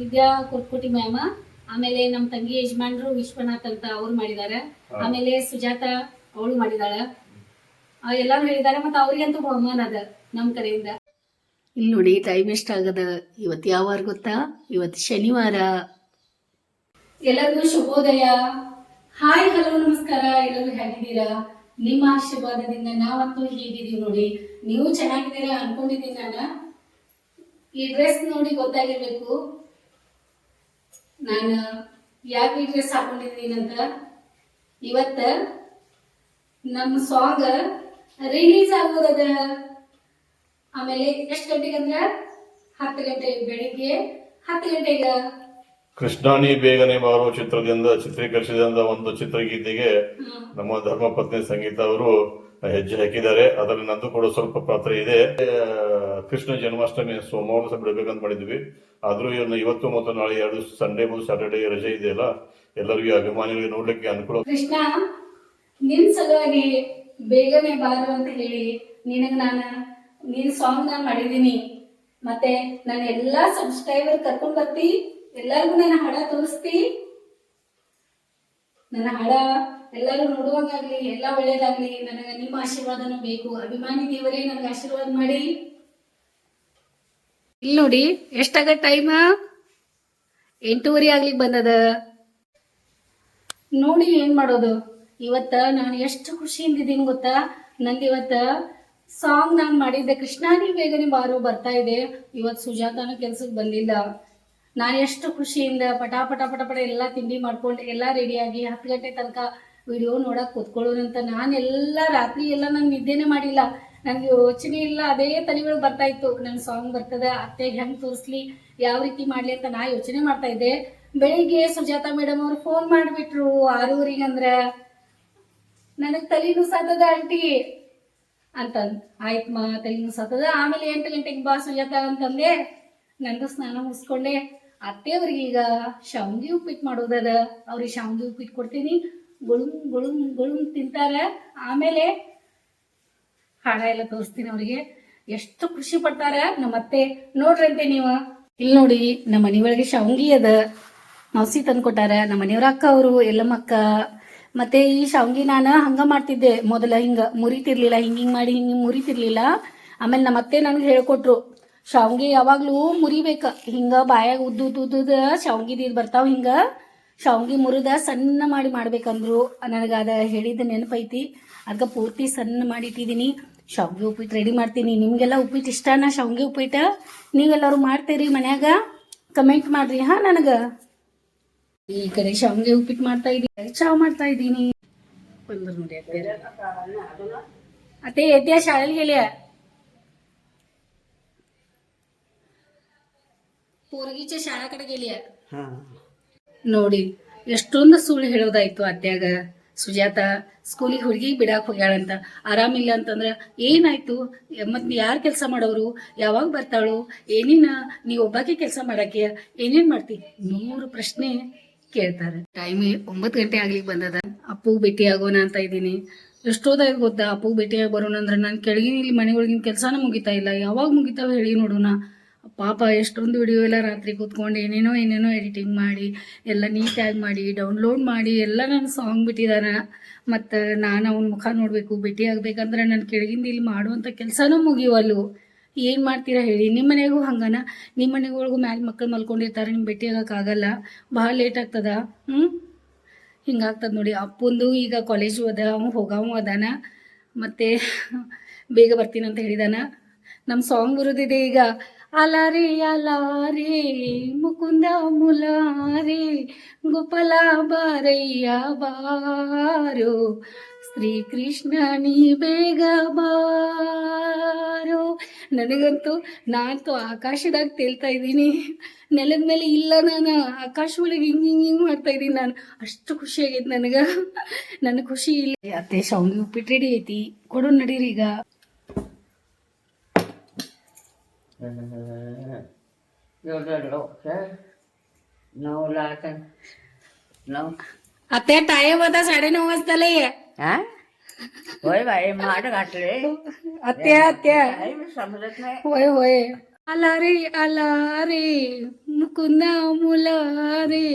ವಿದ್ಯಾ ಕುರ್ಕುಟಿ ma'am ಆಮೇಲೆ ನಮ್ಮ ತಂಗಿ ಯಜಮಾನ್ರು ವಿಶ್ವನಾಥ್ ಅಂತ ಅವ್ರು ಮಾಡಿದ್ದಾರೆ ಆಮೇಲೆ ಸುಜಾತ ಅವಳು ಮಾಡಿದಾಳೆ. ಎಲ್ಲರೂ ಎಲ್ಲಾರು ಹೇಳಿದ್ದಾರೆ ಮತ್ತೆ ಅವ್ರಿಗಂತೂ ಬಹುಮಾನ ಅದ ನಮ್ಮ ಕಡೆಯಿಂದ. ಇಲ್ಲಿ ನೋಡಿ ಟೈಮ್ ಎಷ್ಟಾಗದ ಇವತ್ತು ಯಾವ ವಾರ ಗೊತ್ತಾ? ಇವತ್ತು ಶನಿವಾರ. ಎಲ್ಲರಿಗೂ ಶುಭೋದಯ. ಹಾಯ್ ಹಲೋ ನಮಸ್ಕಾರ. ಎಲ್ಲರೂ ಹೇಗಿದ್ದೀರಾ? ನಿಮ್ಮ ಆಶೀರ್ವಾದದಿಂದ ನಾವಂತೂ ಹೀಗಿದೀವಿ ನೋಡಿ. ನೀವು ಚೆನ್ನಾಗಿದ್ದೀರಾ ಅನ್ಕೊಂಡಿದ್ದೀನಿ ನಾನು. ಈ ಡ್ರೆಸ್ ನೋಡಿ ಗೊತ್ತಾಗಿರ್ಬೇಕು. ನಾನು ಯಾಕೆ ಈ ಡ್ರೆಸ್ ಹಾಕೊಂಡಿದ್ದೀನಿ ಅಂತ? ಇವತ್ತ ನಮ್ಮ ಸಾಂಗ್ ರಿಲೀಸ್ ಆಗೋದದ. ಆಮೇಲೆ ಎಷ್ಟು ಗಂಟೆಗೆ ಅಂದ್ರೆ? ಹತ್ತು ಗಂಟೆ ಬೆಳಿಗ್ಗೆ ಹತ್ತು ಗಂಟೆಗೆ. ಕೃಷ್ಣಾನಿ ಬೇಗನೆ ಬಾರೋ ಚಿತ್ರದಿಂದ ಚಿತ್ರೀಕರಿಸಿದ ಒಂದು ಚಿತ್ರಗೀತೆಗೆ ನಮ್ಮ ಧರ್ಮಪತ್ನಿ ಸಂಗೀತ ಅವರು ಹೆಜ್ಜೆ ಹಾಕಿದ್ದಾರೆ. ಅದರಲ್ಲಿ ನಂದು ಕೂಡ ಸ್ವಲ್ಪ ಪಾತ್ರ ಇದೆ. ಕೃಷ್ಣ ಜನ್ಮಾಷ್ಟಮಿ ಸೋಮವಾರ ಸಹ ಬಿಡಬೇಕಂತ ಮಾಡಿದ್ವಿ. ಆದ್ರೂ ಇವನ್ನ ಇವತ್ತು ಮತ್ತು ನಾಳೆ ಎರಡು ಸಂಡೇ ಮತ್ತು ಸ್ಯಾಟರ್ಡೇ ರಜೆ ಇದೆಯಲ್ಲ ಎಲ್ಲರಿಗೂ ಅಭಿಮಾನಿಗಳಿಗೆ ನೋಡ್ಲಿಕ್ಕೆ ಅನುಕೂಲ. ಕೃಷ್ಣ, ನಿನ್ ಸಲುವಾಗಿ ಬೇಗನೆ ಬಾರು ಅಂತ ಹೇಳಿ ನಿನಗೆ ನಾನು, ನಿನ್ ಸಾಂಗ್ ನಾನು ಮಾಡಿದ್ದೀನಿ. ಮತ್ತೆ ನಾನು ಎಲ್ಲಾ ಸಬ್ಸ್ಕ್ರೈಬರ್ ಕರ್ಕೊಂಡ್ ಬರ್ತಿ. ಎಲ್ಲರಿಗೂ ನನ್ನ ಹಣ ತೋರಿಸ್ತಿ. ನನ್ನ ಹಾಡ ಎಲ್ಲರೂ ನೋಡುವಂಗಾಗ್ಲಿ, ಎಲ್ಲ ಒಳ್ಳೇದಾಗ್ಲಿ. ನನಗೆ ನಿಮ್ಮ ಆಶೀರ್ವಾದನು ಬೇಕು. ಅಭಿಮಾನಿ ದೇವರೇ, ನನಗೆ ಆಶೀರ್ವಾದ ಮಾಡಿ. ಇಲ್ಲಿ ನೋಡಿ, ಎಷ್ಟಾಗ ಟೈಮ್ ಎಂಟೂವರೆ ಆಗ್ಲಿಕ್ಕೆ ಬಂದದ. ನೋಡಿ ಏನ್ ಮಾಡೋದು. ಇವತ್ತ ನಾನು ಎಷ್ಟು ಖುಷಿಯಿಂದ ಇದ್ದೀನಿ ಗೊತ್ತಾ? ನಂದು ಇವತ್ತ ಸಾಂಗ್ ನಾನು ಮಾಡಿದ್ದೆ. ಕೃಷ್ಣಾನಿ ಬೇಗನೆ ಬಾರು ಬರ್ತಾ ಇದೆ? ಇವತ್ತು ಸುಜಾತನ ಕೆಲ್ಸಕ್ಕೆ ಬಂದಿಲ್ಲ. ನಾನು ಎಷ್ಟು ಖುಷಿಯಿಂದ ಪಟಾ ಪಟ ಪಟ ಪಟ ಎಲ್ಲ ತಿಂಡಿ ಮಾಡ್ಕೊಂಡು ಎಲ್ಲ ರೆಡಿಯಾಗಿ ಹತ್ತು ಗಂಟೆ ತನಕ ವಿಡಿಯೋ ನೋಡಕ್ ಕೂತ್ಕೊಳ್ಳೋರಂತ ನಾನೆಲ್ಲ ರಾತ್ರಿ ಎಲ್ಲ ನಾನು ನಿದ್ದೆನೇ ಮಾಡಿಲ್ಲ. ನನಗೆ ಯೋಚನೆ ಇಲ್ಲ. ಅದೇ ತಲೆಗಳು ಬರ್ತಾ ಇತ್ತು. ನನ್ನ ಸಾಂಗ್ ಬರ್ತದೆ, ಅತ್ತೆಗೆ ಹೆಂಗೆ ತೋರಿಸ್ಲಿ, ಯಾವ ರೀತಿ ಮಾಡ್ಲಿ ಅಂತ ನಾ ಯೋಚನೆ ಮಾಡ್ತಾ ಇದ್ದೆ. ಬೆಳಿಗ್ಗೆ ಸುಜಾತ ಮೇಡಮ್ ಅವ್ರು ಫೋನ್ ಮಾಡಿಬಿಟ್ರು ಆರೂವರೆಗೆ ಅಂದ್ರೆ, ನನಗೆ ತಲೆನೂ ಸಾತದ ಆಂಟಿ ಅಂತ ಆಯ್ತಮ್ಮ ತಲೆ ಸಾತದ ಆಮೇಲೆ ಎಂಟು ಗಂಟೆಗೆ ಬಾ ಸುಜಾತ. ಅಂತಂದೆ. ನಂದು ಸ್ನಾನ ಮುಗಿಸ್ಕೊಂಡೆ. ಅತ್ತೆಯವ್ರಿಗೆ ಈಗ ಶಾವ್ಗಿ ಉಪ್ಪಿಟ್ಟು ಮಾಡೋದದ. ಅವ್ರಿಗೆ ಶಾವ್ಗಿ ಉಪ್ಪಿಟ್ಟು ಕೊಡ್ತೀನಿ. ಗುಳುಮ್ ಗುಳುಮ್ ಗುಳುಮ್ ತಿಂತಾರೆ. ಆಮೇಲೆ ಹಾಡ ಎಲ್ಲ ತೋರಿಸ್ತೀನಿ ಅವ್ರಿಗೆ. ಎಷ್ಟು ಖುಷಿ ಪಡ್ತಾರೆ. ನಮ್ಮ ಅತ್ತೆ, ನೋಡ್ರಂತೆ ನೀವು. ಇಲ್ಲಿ ನೋಡಿ, ನಮ್ಮ ಮನೆ ಒಳಗೆ ಶಾವಂಗಿ ಅದ. ಮೌಸಿ ತಂದ್ಕೊಟ್ಟಾರ ನಮ್ಮ ಮನೆಯವ್ರ ಅಕ್ಕ ಅವರು ಎಲ್ಲಮ್ಮಕ್ಕ ಮತ್ತೆ ಈ ಶಾವಂಗಿ ನಾನು ಹಂಗ ಮಾಡ್ತಿದ್ದೆ. ಮೊದಲ ಹಿಂಗ ಮುರಿತಿರ್ಲಿಲ್ಲ ಹಿಂಗ ಹಿಂಗ್ ಮಾಡಿ ಹಿಂಗ್ ಮುರಿತಿರ್ಲಿಲ್ಲ ಆಮೇಲೆ ನಮ್ಮ ಅತ್ತೆ ನನಗೆ ಹೇಳ್ಕೊಟ್ರು, ಶಾವಂಗಿ ಯಾವಾಗ್ಲೂ ಮುರಿಬೇಕ. ಹಿಂಗ ಬಾಯಾಗ ಉದ್ದು ಉದ್ದುದ ಶಾವ್ಗಿದ ಬರ್ತಾವ ಹಿಂಗ. ಶಾವ್ಗಿ ಮುರಿದ ಸಣ್ಣ ಮಾಡಿ ಮಾಡ್ಬೇಕಂದ್ರು ನನಗೆ ಹೇಳಿದ ನೆನಪೈತಿ. ಅದಕ್ಕೆ ಪೂರ್ತಿ ಸಣ್ಣ ಮಾಡಿ ಇಟ್ಟಿದ್ದೀನಿ ಶಾವ್ಗಿ ಉಪ್ಪಿಟ್ಟು ರೆಡಿ ಮಾಡ್ತೀನಿ. ನಿಮಗೆಲ್ಲ ಉಪ್ಪಿಟ್ಟು ಇಷ್ಟನಾ ಶಾವ್ಗಿ ಉಪ್ಪಿಟ್ಟು? ನೀವೆಲ್ಲರೂ ಮಾಡ್ತೀರಿ ಮನ್ಯಾಗ? ಕಮೆಂಟ್ ಮಾಡ್ರಿ. ಹಾ, ನನಗೆ. ಈ ಕಡೆ ಶಾವ್ಗೆ ಉಪ್ಪಿಟ್ಟು ಮಾಡ್ತಾ ಇದ್ದೀನಿ. ಚಾವ್ ಮಾಡ್ತಾ ಇದ್ದೀನಿ. ಬಂದ್ರು ನೋಡಿ ಅತ್ತೆ. ಅತ್ತೆ ಶಾಲೆಗೆ ಹೇಳಿಯ ಪೋರಗೀಚೆ ಶಾಲಾ ಕಡೆ ಗೆಲಿಯ ನೋಡಿ ಎಷ್ಟೊಂದು ಸುಳ್ಳು ಹೇಳೋದಾಯ್ತು ಅತ್ಯಾಗ. ಸುಜಾತ ಸ್ಕೂಲಿಗೆ ಹುಡುಗಿ ಬಿಡಾಕ್ ಹೋಗ್ಯಾಳಂತ. ಆರಾಮಿಲ್ಲ ಅಂತಂದ್ರ ಏನಾಯ್ತು? ಮತ್ ಯಾರು ಕೆಲಸ ಮಾಡೋರು? ಯಾವಾಗ ಬರ್ತಾಳು? ಏನೇನ ನೀ ಒಬ್ಬಾಕೆ ಕೆಲಸ ಮಾಡಕ್ಕೆ ಏನೇನ್ ಮಾಡ್ತಿ? ನೂರು ಪ್ರಶ್ನೆ ಕೇಳ್ತಾರೆ. ಟೈಮ್ ಒಂಬತ್ತು ಗಂಟೆ ಆಗ್ಲಿಕ್ಕೆ ಬಂದದ. ಅಪ್ಪು ಭೇಟಿ ಆಗೋಣ ಅಂತ ಇದ್ದೀನಿ. ಎಷ್ಟೋದಾಗ ಗೊತ್ತಾ? ಅಪ್ಪು ಭೇಟಿಯಾಗಿ ಬರೋಣ ಅಂದ್ರೆ ನಾನು ಕೆಳಗಿನ ಇಲ್ಲಿ ಮನೆ ಒಳಗಿನ ಕೆಲಸನ ಮುಗಿತಾ ಇಲ್ಲ. ಯಾವಾಗ ಮುಗಿತಾವ ಹೇಳಿ ನೋಡೋಣ. ಪಾಪ ಎಷ್ಟೊಂದು ವಿಡಿಯೋ ಎಲ್ಲ ರಾತ್ರಿ ಕೂತ್ಕೊಂಡು ಏನೇನೋ ಏನೇನೋ ಎಡಿಟಿಂಗ್ ಮಾಡಿ, ಎಲ್ಲ ನೀಟಾಗಿ ಮಾಡಿ ಡೌನ್ಲೋಡ್ ಮಾಡಿ, ಎಲ್ಲ ನನ್ನ ಸಾಂಗ್ ಬಿಟ್ಟಿದ್ದಾನೆ ಮತ್ತು ನಾನು ಅವನ ಮುಖ ನೋಡಬೇಕು, ಭೇಟಿ ಆಗಬೇಕಂದ್ರೆ ನನ್ನ ಕೆಳಗಿಂದ ಇಲ್ಲಿ ಮಾಡುವಂಥ ಕೆಲಸನೂ ಮುಗಿಯುವಲ್ಲು ಏನು ಮಾಡ್ತೀರಾ ಹೇಳಿ? ನಿಮ್ಮ ಮನೆಗೂ ಹಂಗನ? ನಿಮ್ಮ ಮನೆಗಳಿಗೂ ಮ್ಯಾಲೆ ಮಕ್ಕಳು ಮಲ್ಕೊಂಡಿರ್ತಾರೆ ನಿಮ್ಮ ಭೇಟಿ ಆಗೋಕ್ಕಾಗಲ್ಲ ಭಾಳ ಲೇಟ್ ಆಗ್ತದ? ಹ್ಞೂ ಹಿಂಗಾಗ್ತದೆ ನೋಡಿ. ಅಪ್ಪಂದು ಈಗ ಕಾಲೇಜು ಅದ ಅವ ಹೋಗವ ಅದಾನ. ಮತ್ತು ಬೇಗ ಬರ್ತೀನಿ ಅಂತ ಹೇಳಿದಾನ. ನಮ್ಮ ಸಾಂಗ್ ಬರೋದಿದೆ ಈಗ. ಅಲಾರಿ ಅಲಾರಿ, ಮುಕುಂದ ಮುಲಾರಿ, ಗೋಪಾಲ ಬಾರಯ್ಯ ಬಾರೋ. ಶ್ರೀಕೃಷ್ಣ ನೀ ಬೇಗ ಬಾರೋ. ನನಗಂತೂ, ನಾನಂತೂ ಆಕಾಶದಾಗ ತೇಲ್ತಾ ಇದ್ದೀನಿ. ನೆಲದ ಮೇಲೆ ಇಲ್ಲ ನಾನು, ಆಕಾಶ ಒಳಗೆ ಹಿಂಗೆ ಹಿಂಗೆ ಹಿಂಗೆ ಮಾಡ್ತಾ ಇದ್ದೀನಿ ನಾನು. ಅಷ್ಟು ಖುಷಿ ಆಗೈತೆ ನನಗೆ. ನನ್ನ ಖುಷಿ ಇಲ್ಲ. ಅತ್ತೆ ಶಾವಿಗೆ ಉಪ್ಪಿಟ್ಟು ರೆಡಿ ಐತಿ. ಕೊಡು ನಡೀರಿ ಈಗ. नऊ लाख नऊ अत्या टाइम आता साडे नऊ वाजताले हा होय बाई माठ घातले आत्या आत्या काही समजत नाही होय होय आला रे आला रे ಮುಕುಂದ ಮುಲಾರೆ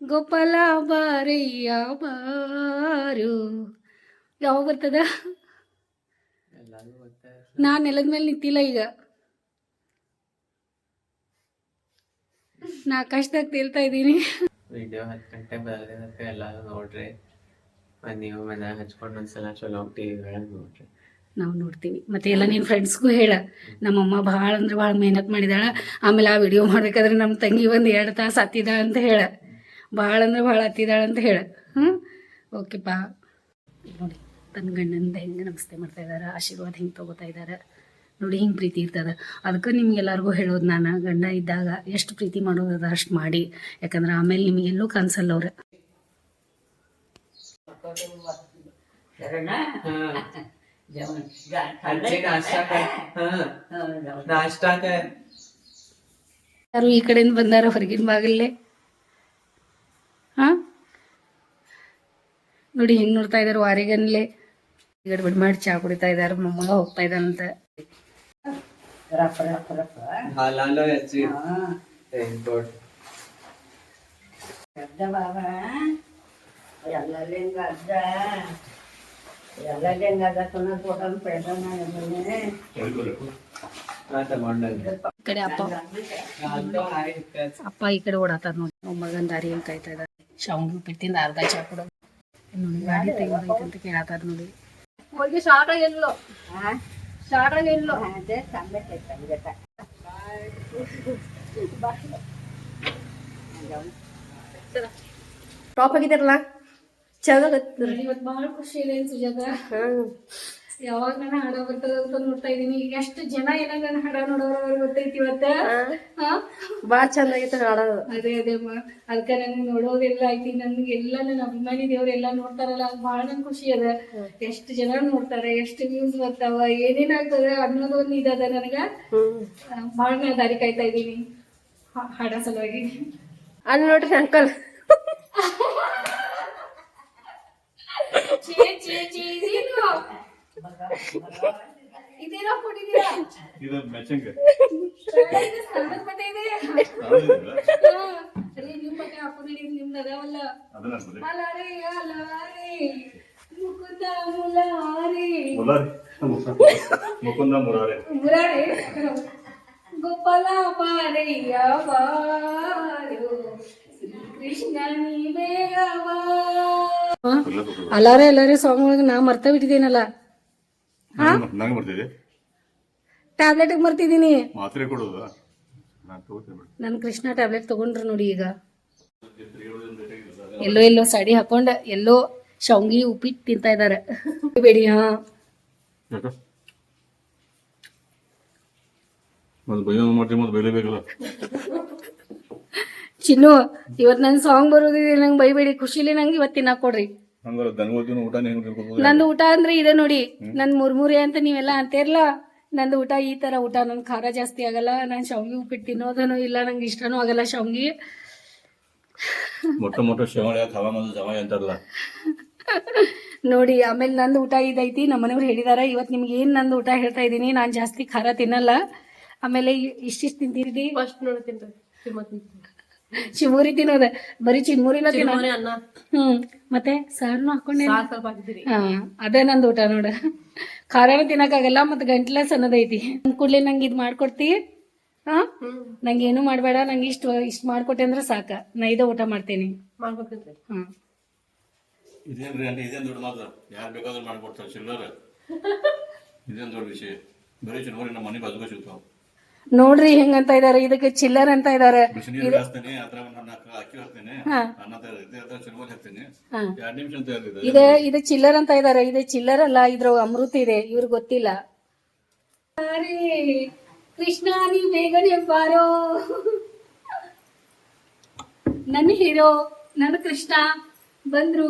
ಗೋಪಾಲ ಬಾರಯ್ಯ ಬಾರು ಯಾವಾಗ ಬರ್ತದ ನಾನು ನೆಲದ ಮೇಲೆ ನಿಂತಿಲ್ಲ ಈಗ ನಾ ಕಷ್ಟದಾಗ ತೇಲ್ತಾ ಇದ್ದೀನಿ. ವಿಡಿಯೋ ಹತ್ತು ಗಂಟೆ ಬರೋದಕ್ಕೆ ಎಲ್ಲರೂ ನೋಡ್ರಿ. ಮತ್ತು ನೀವು ಮನ್ಯಾಗ ಹಚ್ಕೊಂಡು ಒಂದ್ಸಲ ಚಲೋ ಟಿ ವಿ ಒಳಗೆ ನೋಡ್ರಿ. ನಾವು ನೋಡ್ತೀವಿ. ಮತ್ತೆ ಎಲ್ಲ ನಿನ್ನ ಫ್ರೆಂಡ್ಸ್ಗೂ ಹೇಳ. ನಮ್ಮಮ್ಮ ಭಾಳ ಅಂದ್ರೆ ಭಾಳ ಮೆಹನತ್ ಮಾಡಿದಾಳ. ಆಮೇಲೆ ಆ ವಿಡಿಯೋ ಮಾಡ್ಬೇಕಾದ್ರೆ ನಮ್ಮ ತಂಗಿ ಒಂದು ಎರಡು ತಾಸು ಹತ್ತಿದ ಅಂತ ಹೇಳ. ಭಾಳ ಅಂದ್ರೆ ಭಾಳ ಹತ್ತಿದಾಳ ಅಂತ ಹೇಳ. ಹ್ಞೂ ಓಕೆಪ್ಪ ನೋಡಿ ತನ್ನ ಗಂಡಂದ ಹೆಂಗೆ ನಮಸ್ತೆ ಮಾಡ್ತಾ ಇದ್ದಾರೆ ಆಶೀರ್ವಾದ ಹಿಂಗೆ ತಗೋತಾ ಇದ್ದಾರೆ ನೋಡಿ ಹಿಂಗೆ ಪ್ರೀತಿ ಇರ್ತದೆ. ಅದಕ್ಕೆ ನಿಮ್ಗೆಲ್ಲರಿಗೂ ಹೇಳೋದು ನಾನು, ಗಂಡ ಇದ್ದಾಗ ಎಷ್ಟು ಪ್ರೀತಿ ಮಾಡೋದು ಅಷ್ಟು ಮಾಡಿ. ಯಾಕಂದ್ರೆ ಆಮೇಲೆ ನಿಮಗೆ ಎಲ್ಲೂ ಕನ್ಸಲ್ಲ ಅವ್ರೆ. ಯಾರು ಈ ಕಡೆಯಿಂದ ಬಂದಾರ ಹೊರಗಿನ ಬಾಗಿಲ್ಲೇ? ಹಾ? ನೋಡಿ ಹೆಂಗ್ ನೋಡ್ತಾ ಇದಾರೆ ವಾರಿಗನ್ಲೆ. ಗಡ್ಬಡ್ ಮಾಡಿ ಚಾ ಕುಡಿತಾ ಇದಾರೆ, ಮೊಮ್ಮಗ ಹೋಗ್ತಾ ಇದ್ದಾನಂತ ಹಾಲಾಲು ಅಜ್ಜಿ ರೇನ್ಕೋಟ್ ಹಾಂ ತಗೊಂಡಂಗೆ ಈ ಕಡೆ ಅಪ್ಪ ಹಾಲು ಹಾಯ್ ಅಪ್ಪ ಈ ಕಡೆ ಓಡಾತಾರ ನೋಡಿ ಮೊಮ್ಮಗನ ದಾರಿ ಹೆಂಗೆ ಕಾಯ್ತಾ ಇದ್ದಾರೆ ಶಾವಿಗೆ ಉಪ್ಪಿಟ್ಟಿಂದ ಅರ್ಧ ಚಾ ಕೊಡೋದು ನೋಡಿ ಗಾಡಿ ತೆಗೆದೈತೆ ಅಂತ ಕೇಳತ್ತಾರ ನೋಡಿ ಹೋಗಿ ಶಾರ್ಟ ಎಲ್ಲೋ ಶಾರ್ಟ ಎಲ್ಲೋ ಟಾಪ್ ಆಗಿದಾರಲ್ಲ ಚೆನ್ನಾಗ ಇವತ್ತು ಭಾಳ ಖುಷಿ ಇದೆ ಸುಜಾತ ಯಾವಾಗ ನಾನು ಹಾಡ ಬರ್ತದ ಅಂತ ನೋಡ್ತಾ ಇದೀನಿ ಈಗ ಎಷ್ಟು ಜನ ಏನೋ ನನ್ನ ಹಾಡ ನೋಡೋರು ಗೊತ್ತೈತಿ ಇವತ್ತ ಬಾ ಬಾಳ ಚಂದಾಗಿತ್ತು ಹಾಡೋದು ಅದೇ ಅದೇ ಅದಕ್ಕೆ ನನಗೆ ನೋಡೋದೆಲ್ಲ ಐತಿ ನನ್ಗೆಲ್ಲ ನನ್ನ ಅಭಿಮಾನಿ ದೇವ್ರೆಲ್ಲ ನೋಡ್ತಾರಲ್ಲ ಅದು ಭಾಳ ನನ್ ಖುಷಿ ಅದ ಎಷ್ಟು ಜನ ನೋಡ್ತಾರೆ ಎಷ್ಟು ವ್ಯೂಸ್ ಬರ್ತಾವ ಏನೇನಾಗ್ತದ ಅನ್ನೋದು ಒಂದು ಇದದ ನನಗೆ ಭಾಳ ನಾ ದಾರಿ ಕಾಯ್ತಾ ಇದೀನಿ ಹಾಡ ಸಲುವಾಗಿ ಅಲ್ಲಿ ನೋಡ್ರಿ ಅಂಕಲ್ ಚೇ ಛೇ, ಛೇ, ಇದೇನು? ಕೊಟ್ಟಿದ್ದೀರಾ? ಇದು ಮ್ಯಾಚಿಂಗ್ ಇದು ಬಟ್ಟೆ ಬಟ್ಟೆ ಹಾಕೊಂಡಿದ್ದೀನಿ ನಿಮ್ದು ಅದಾವಲ್ಲ. ಅಲಾರಿ ಅಲಾರೆ ಮುಕುಂದ ಮುಲಾರೆ. ಮುರಾರಿ ಮುಕುಂದ ಮುರಾರಿ ಮುರಾರೆ ಗೋಪಾಲ ಪಾರಯ್ಯ ಬಾರು ಕೃಷ್ಣ ನೀ ಬೇಗ ಬಾ. ಅಲಾರೆ ಅಲಾರೆ ಸಾಂಗ್ ಒಳಗೆ ನಾ ಮರ್ತ ಬಿಟ್ಟಿದ್ದೀನಲ್ಲ? ನಂಗೆ ಬರ್ತಿದೆ ಟ್ಯಾಬ್ಲೆಟ್ ಮರ್ತಿದ್ದೀನಿ ಮಾತ್ರೆ ಕೊಡೋದು? ನಾನು ಕೃಷ್ಣ ಟ್ಯಾಬ್ಲೆಟ್ ತಗೊಂಡ್ರು ನೋಡಿ ಈಗ. ಎಲ್ಲೋ ಎಲ್ಲೋ ಸಾಡಿ ಹಾಕೊಂಡ ಎಲ್ಲೋ ಶಾವ್ಗಿ ಉಪ್ಪಿಟ್ಟು ತಿಂತಾ ಇದಾರೆ. ಬೇಡಿ ಹಾ. ಚಿನ್ನು ಇವತ್ ನನ್ ಸಾಂಗ್ ಬರೋದಿದೆ ನಂಗೆ ಬೈಬೇಡಿ ಖುಷಿಲಿ ನಂಗೆ ಇವತ್ತಿನ ಕೊಡ್ರಿ. ನಂದು ಊಟ ಅಂದ್ರೆ ಇದೆ ನೋಡಿ. ನನ್ ಮುರ್ಮುರಿ ಅಂತ ನೀವೆಲ್ಲ ಅಂತಿರ್ಲ ನಂದು ಊಟ ಈ ತರ ಊಟ ನನ್ ಖಾರ ಜಾಸ್ತಿ ಆಗಲ್ಲ ನಾನು ಶಾವ್ಗಿ ಉಪ್ಪಿಟ್ಟು ತಿನ್ನೋದನು ಇಲ್ಲ ನಂಗೆ ಇಷ್ಟನೂ ಆಗಲ್ಲ ಶಾವ್ಗಿ. ಮೊಟ್ಟ ಮೊಟ್ಟ ಅಂತಾರಲ್ಲ? ನೋಡಿ ಆಮೇಲೆ ನಂದು ಊಟ ಇದೈತಿ ನಮ್ಮ ಮನೆಯವ್ರು ಹೇಳಿದಾರ ಇವತ್ತು ನಿಮ್ಗೆ ಏನ್ ನಂದು ಊಟ ಹೇಳ್ತಾ ಇದ್ದೀನಿ ನಾನು ಜಾಸ್ತಿ ಖಾರ ತಿನ್ನಲ್ಲ. ಆಮೇಲೆ ಇಷ್ಟಿಷ್ಟು ತಿಂತೀರಿ ಫಸ್ಟ್ ನೋಡ್ತೀನಿ ಚಿಮೂರಿ ತಿನ್ನೋದ. ಬರೀ ಚಿಮೂರಿನ ತಿನ್ನೋ ಅನ್ನ. ಹ್ಮ್ ಮತ್ತೆ ಸಾರ್ನು ಹಾಕೊಂಡೆ ಹಾ ಅದೇ ನಂದು ಊಟ ನೋಡ. ಖಾರನೂ ತಿನ್ನಕ್ಕಾಗಲ್ಲ ಮತ್ತೆ ಗಂಟ್ಲ ಸಣ್ಣದೈತಿ ಅಂದ್ ಕೂಡ್ಲೆ ನಂಗೆ ಇದು ಮಾಡ್ಕೊಡ್ತಿ. ಹಾ? ನಂಗೆ ಏನು ಮಾಡಬೇಡ ನಂಗೆ ಇಷ್ಟು ಇಷ್ಟ ಮಾಡ್ಕೊಟ್ಟೆ ಅಂದ್ರೆ ಸಾಕ. ನಾ ಇದೇ ಊಟ ಮಾಡ್ತೇನೆ. ಹ್ಮ್. ಇದೇನ್ರಿ ಅಂದ್ರೆ ಇದೇನು ದೊಡ್ಡ ಮಾತ್ರ? ಯಾರು ಬೇಕಾದ್ರೂ ಮಾಡ್ಕೊಡ್ತಾರೆ ಚಿಲ್ಲರ. ಇದೇನ್ ದೊಡ್ಡ ವಿಷಯ? ಬರೀ ಚಿಮೂರಿ ನಮ್ಮ ಮನೆ ಬದುಕ ಸಿಗ್ತಾವ. ನೋಡ್ರಿ ಅಂತ ಇದಾರೆ ಇದಕ್ಕೆ ಚಿಲ್ಲರ್ ಅಂತ ಇದಾರೆ. ಇದೇ ಇದು ಚಿಲ್ಲರ್ ಅಂತ ಇದಾರೆ ಇದು ಚಿಲ್ಲರ್ ಅಲ್ಲ ಇದ್ರ ಅಮೃತ ಇದೆ ಇವ್ರ ಗೊತ್ತಿಲ್ಲ. ಕೃಷ್ಣ ನೀವ್ ಬೇಗನೆ ಬಾರೋ. ನನ್ ಹೀರೋ ನನ್ ಕೃಷ್ಣ ಬಂದ್ರು.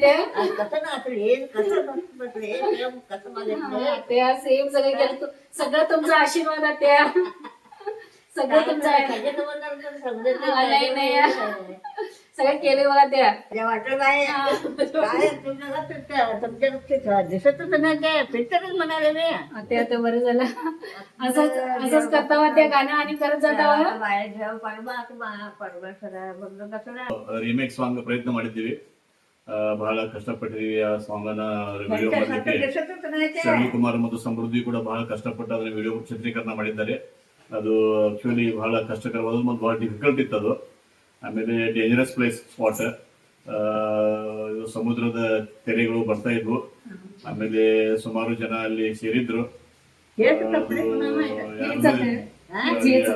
समजत नाही अत्या आणि कसं नाचले कसं बसले सेम कसं मागितलं अत्या सेम सगळं केलं तू- सगळं तुमचा आशीर्वाद अत्या सगळं तुमचा समजत हा, नाही, नाही. सगळं केले बघा त्या वाटत आहे काय तुमच्या तुमच्या दिसतच नाही ते पिक्चरच म्हणाले मी अत्या आता बरं झालं असंच असंच करतावा त्या गाणं आणि करत जातावा बाहेर ಪರಮಾತ್ಮ ಪರಮೇಶ್ವರ ಬಂದ ರಿಮೇಕ್ ಸಾಂಗ್ ಪ್ರಯತ್ನ ಮಾಡಿದ್ದೀವಿ ಆ, ಬಹಳ ಕಷ್ಟಪಟ್ಟಿದೀವಿ ಆ ಸಾಂಗ್ ಅನ್ನ ವಿಡಿಯೋ ಮಾಡಲಿಕ್ಕೆ. ಶರಣ್ ಕುಮಾರ್ ಮತ್ತು ಸಮೃದ್ಧಿ ಕೂಡ ಬಹಳ ಕಷ್ಟಪಟ್ಟು ಅದನ್ನ ವಿಡಿಯೋ ಚಿತ್ರೀಕರಣ ಮಾಡಿದ್ದಾರೆ. ಅದು ಆಕ್ಚುಲಿ ಬಹಳ ಕಷ್ಟಕರವಾದ ಮತ್ತು ಬಹಳ ಡಿಫಿಕಲ್ಟ್ ಇತ್ತು ಅದು ಆಮೇಲೆ ಡೇಂಜರಸ್ ಪ್ಲೇಸ್ ಸ್ಪಾಟ್ ಸಮುದ್ರದ ತೆರೆಗಳು ಬರ್ತಾ ಇದ್ವು. ಆಮೇಲೆ ಸುಮಾರು ಜನ ಅಲ್ಲಿ ಸೇರಿದ್ರು.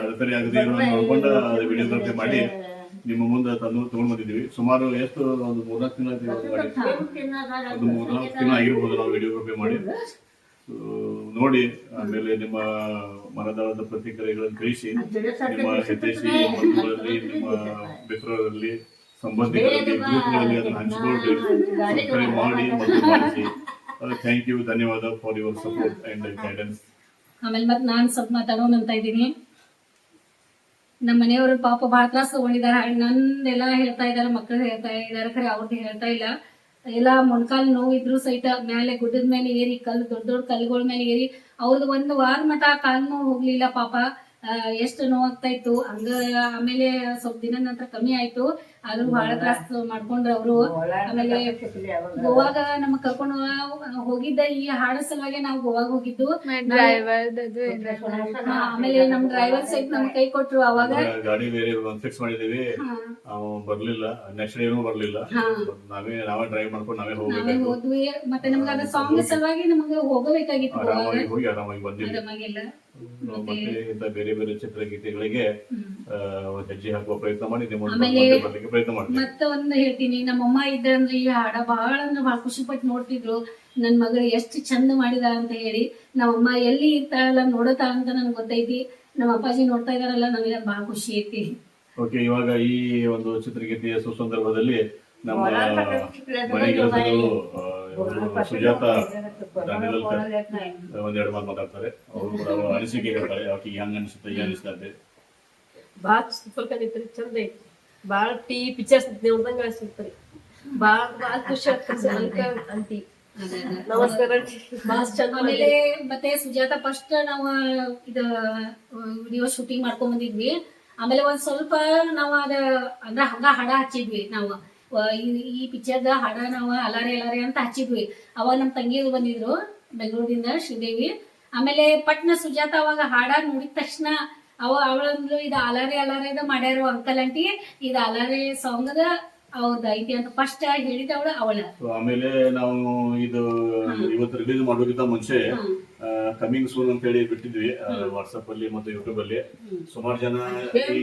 ಅಡೆತಡೆ ಆಗದೆ ನೋಡ್ಕೊಂಡು ವಿಡಿಯೋಗ್ರಫಿ ಮಾಡಿ. ನಿಮ್ಮ ಮುಂದೆ ತಂದು ತಗೊಂಡ್ ಬಂದಿದ್ದೀವಿ ಸುಮಾರು ಎಷ್ಟು ಒಂದು ಮೂರ್ನಾಲ್ಕು ತಿಂಗಳ ಒಂದು ಮೂರ್ನಾಲ್ಕು ದಿನ ಆಗಿರ್ಬೋದು ನಾವು ವಿಡಿಯೋಗ್ರಫಿ ಮಾಡಿ. ನೋಡಿ ಆಮೇಲೆ ನಿಮ್ಮ ಮನದಾಳದ ಪ್ರತಿಕ್ರಿಯೆಗಳನ್ನು ಕಳಿಸಿ ನಿಮ್ಮ ಹಿತೈಷಿ ಬಂಧುಗಳಲ್ಲಿ ನಿಮ್ಮ ಮಿತ್ರರಲ್ಲಿ ಸಂಬಂಧಿಕರಲ್ಲಿ ಗ್ರೂಪ್ಗಳಲ್ಲಿ ಅದನ್ನು ಹಂಚಿಕೊಂಡು ಸಬ್ಸ್ಕ್ರೈಬ್ ಮಾಡಿ ಮತ್ತು ಮಾಡಿಸಿ ಥ್ಯಾಂಕ್ ಯು ಧನ್ಯವಾದ for your support and guidance ಆಮೇಲೆ ಮತ್ತೆ ನಾನು ಸ್ವಲ್ಪ ಮಾತಾಡೋಣ ಅಂತ ಇದ್ದೀನಿ. ನಮ್ಮ ಮನೆಯವರು ಪಾಪ ಬಹಳ ತ್ರಾಸ ತಗೊಂಡಿದ್ದಾರೆ. ನಂದೆಲ್ಲ ಹೇಳ್ತಾ ಇದ್ದಾರೆ ಮಕ್ಕಳು ಹೇಳ್ತಾ ಇದ್ದಾರೆ, ಖರೆ ಅವ್ರದ್ದು ಹೇಳ್ತಾ ಇಲ್ಲ. ಎಲ್ಲ ಮೊಣಕಾಲು ನೋವು ಇದ್ರು ಸಹಿತ ಮೇಲೆ ಗುಡ್ಡದ ಮೇಲೆ ಏರಿ, ಕಲ್ಲು ದೊಡ್ಡ ದೊಡ್ಡ ಕಲ್ಲುಗಳ ಮೇಲೆ ಏರಿ ಅವ್ರದ್ದು ಒಂದು ವಾರ ಮಟ ಕಾಲು ನೋವು ಹೋಗ್ಲಿಲ್ಲ ಪಾಪ. ಎಷ್ಟು ನೋವಾಗ್ತಾ ಇತ್ತು ಹಂಗ ಆಮೇಲೆ ಸ್ವಲ್ಪ ದಿನ ನಂತರ ಕಮ್ಮಿ ಆಯ್ತು. ಆದ್ರೂ ಬಹಳ ತ್ರಾಸ ಮಾಡ್ಕೊಂಡ್ರು ಅವರು. ಆಮೇಲೆ ಗೋವಾಗ ನಮಗ್ ಕರ್ಕೊಂಡು ಹೋಗಿದ್ದ ಈ ಹಾಡ ಸಲುವಾಗಿ ನಾವು ಗೋವಾಗ ಹೋಗಿದ್ದು. ಆಮೇಲೆ ನಮ್ ಡ್ರೈವರ್ ಸಹಿತ ನಮ್ ಕೈ ಕೊಟ್ರು ಅವಾಗ. ಗಾಡಿ ಬೇರೆ ಫಿಕ್ಸ್ ಮಾಡಿದೀವಿ ಬರ್ಲಿಲ್ಲ. ನೆಕ್ಸ್ಟ್ ಏನು ಬರ್ಲಿಲ್ಲ. ನಾವೇ ನಾವೇ ಡ್ರೈವ್ ಮಾಡ್ಕೊಂಡು ನಾವೇ ಹೋಗ್ಬೇಕು ಹೋದ್ವಿ. ಮತ್ತೆ ನಮ್ಗೆ ಅದ ಸಾಂಗ್ ಸಲುವಾಗಿ ನಮ್ಗೆ ಹೋಗಬೇಕಾಗಿತ್ತು ಗೋವಾಗ. ಆರಾಮಾಗಿ ಹೋಗಿ ಮತ್ತೆ ಇಂತ ಬೇರೆ ಬೇರೆ ಚಿತ್ರಗೀತೆಗಳಿಗೆ ಹೆಜ್ಜೆ ಹಾಕುವ ಪ್ರಯತ್ನ ಮಾಡಿ ನಿಮ್ಮ ಮುಂದೆ ಮತ್ತೆ ಬರ್ಲಿಕ್ಕೆ ಪ್ರಯತ್ನ ಮಾಡ್ತೀವಿ. ಮತ್ತೆ ಒಂದ್ ಹೇಳ್ತೀನಿ ನಮ್ಮಮ್ಮ ಇದ್ರಂದ್ರೆ ಈ ಹಾಡ ಬಹಳ ಅಂದ್ರೆ ಬಹಳ ಖುಷಿ ಪಟ್ಟು ನೋಡ್ತಿದ್ರು. ನನ್ ಮಗ ಎಷ್ಟು ಚಂದ ಮಾಡಿದ ಅಂತ ಹೇಳಿ ನಮ್ಮಮ್ಮ ಎಲ್ಲಿ ಇರ್ತಾಳಲ್ಲ ನೋಡತಾಳ ಅಂತ ನನ್ಗೆ ಗೊತ್ತೈತಿ. ನಮ್ಮ ಅಪ್ಪಾಜಿ ನೋಡ್ತಾ ಇದಾರಲ್ಲ ನನಗೆ ಬಹಳ ಖುಷಿ ಐತಿ. ಓಕೆ ಇವಾಗ ಈ ಒಂದು ಚಿತ್ರಗೀತೆಯ ಸುಸಂದರ್ಭದಲ್ಲಿ ನಮ್ಮ ಮನೆ ಕೆಲಸಗಳು ಸುಜಾತ ಒಂದೆರಡು ಮಾತು ಮಾತಾಡ್ತಾರೆ. ಅವರು ಕೂಡ ಅನಿಸಿಕೆ ಹೇಳ್ತಾರೆ ಆಕೆಗೆ ಹೆಂಗ್ ಅನಿಸುತ್ತೆ ಏನ್ ಅನಿಸ್ತಾ ಇದೆ ಭಾಳ ಸ್ವಲ್ಪ ಕಂಡಿತ್ರಿ ಚಂದ ಐತಿ. ಭಾಳ ಟಿ ಪಿಕ್ಚರ್ಸ್ ನೋಡ್ದಂಗ ಅನ್ಸುತ್ರಿ ಭಾಳ ಭಾಳ ಖುಷಿ ಆಗ್ತದೆ ಅಂತಿ ನಮಸ್ಕಾರ. ಆಮೇಲೆ ಮತ್ತೆ ಸುಜಾತ ಫಸ್ಟ್ ನಾವು ಇದು ವಿಡಿಯೋ ಶೂಟಿಂಗ್ ಮಾಡ್ಕೊಂಡ್ ಬಂದಿದ್ವಿ. ಆಮೇಲೆ ಒಂದ್ ಸ್ವಲ್ಪ ನಾವು ಅದ ಅಂದ್ರ ಹಂಗ ಹಣ ಹಚ್ಚಿದ್ವಿ ನಾವು. ಈ- ಪಿಕ್ಚರ್ದ ಹಾಡ ನಾವು ಅಲಾರೆ ಅಲಾರೆ ಅಂತ ಹಚ್ಚಿದ್ವಿ. ಅವಾಗ ನಮ್ಮ ತಂಗಿಯರು ಬಂದಿದ್ರು ಬೆಂಗಳೂರಿಂದ ಶ್ರೀದೇವಿ. ಆಮೇಲೆ ಪಟ್ನ ಸುಜಾತ ಅವಾಗ ಹಾಡ ನೋಡಿದ ತಕ್ಷಣ ಅವ ಅವಳಂದ್ಲು ಇದು ಅಲಾರೆ ಅಲಾರೆದ ಮಾಡ್ಯಾರ ಅಂಕಲ್ ಅಂಟಿ ಇದು ಅಲಾರೆ ಅದ ಅವ್ರದ್ದು ಐತಿ ಅಂತ ಫಸ್ಟ್ ಹೇಳಿದವಳು ಅವಳ ಅವಳ. ಆಮೇಲೆ ನಾವು ಇದು ಇವತ್ತು ರಿಲೀಸ್ ಮಾಡೋಕ್ಕಿಂತ ಮುಂಚೆ ಕಮಿಂಗ್ ಸೂನ್ ಅಂತ ಹೇಳಿ ಬಿಟ್ಟಿದ್ವಿ. ವಾಟ್ಸಪ್ ಅಲ್ಲಿ ಮತ್ತು ಯೂಟ್ಯೂಬ್ ಅಲ್ಲಿ. ಸುಮಾರು ಜನ ಈ